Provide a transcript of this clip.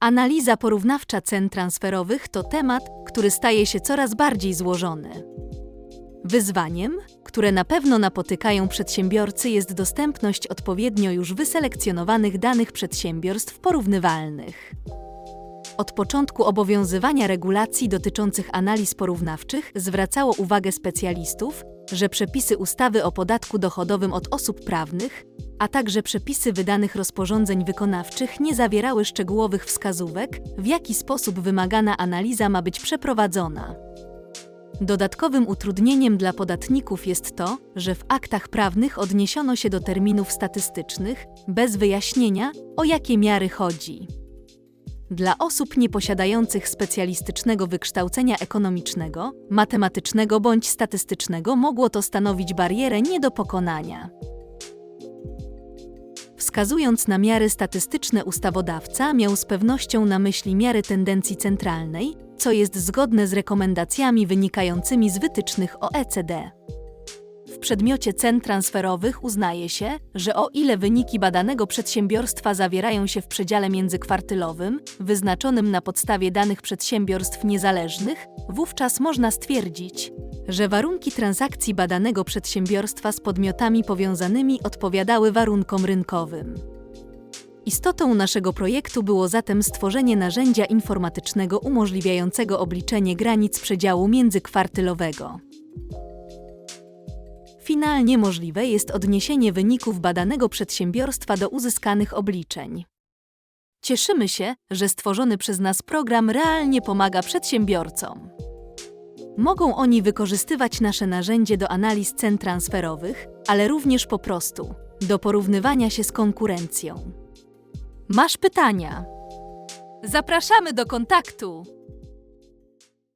Analiza porównawcza cen transferowych to temat, który staje się coraz bardziej złożony. Wyzwaniem, które na pewno napotykają przedsiębiorcy, jest dostępność odpowiednio już wyselekcjonowanych danych przedsiębiorstw porównywalnych. Od początku obowiązywania regulacji dotyczących analiz porównawczych zwracało uwagę specjalistów, że przepisy ustawy o podatku dochodowym od osób prawnych, a także przepisy wydanych rozporządzeń wykonawczych nie zawierały szczegółowych wskazówek, w jaki sposób wymagana analiza ma być przeprowadzona. Dodatkowym utrudnieniem dla podatników jest to, że w aktach prawnych odniesiono się do terminów statystycznych, bez wyjaśnienia, o jakie miary chodzi. Dla osób nieposiadających specjalistycznego wykształcenia ekonomicznego, matematycznego bądź statystycznego mogło to stanowić barierę nie do pokonania. Wskazując na miary statystyczne, ustawodawca miał z pewnością na myśli miary tendencji centralnej, co jest zgodne z rekomendacjami wynikającymi z wytycznych OECD. W przedmiocie cen transferowych uznaje się, że o ile wyniki badanego przedsiębiorstwa zawierają się w przedziale międzykwartylowym, wyznaczonym na podstawie danych przedsiębiorstw niezależnych, wówczas można stwierdzić, że warunki transakcji badanego przedsiębiorstwa z podmiotami powiązanymi odpowiadały warunkom rynkowym. Istotą naszego projektu było zatem stworzenie narzędzia informatycznego umożliwiającego obliczenie granic przedziału międzykwartylowego. Finalnie możliwe jest odniesienie wyników badanego przedsiębiorstwa do uzyskanych obliczeń. Cieszymy się, że stworzony przez nas program realnie pomaga przedsiębiorcom. Mogą oni wykorzystywać nasze narzędzie do analiz cen transferowych, ale również po prostu do porównywania się z konkurencją. Masz pytania? Zapraszamy do kontaktu!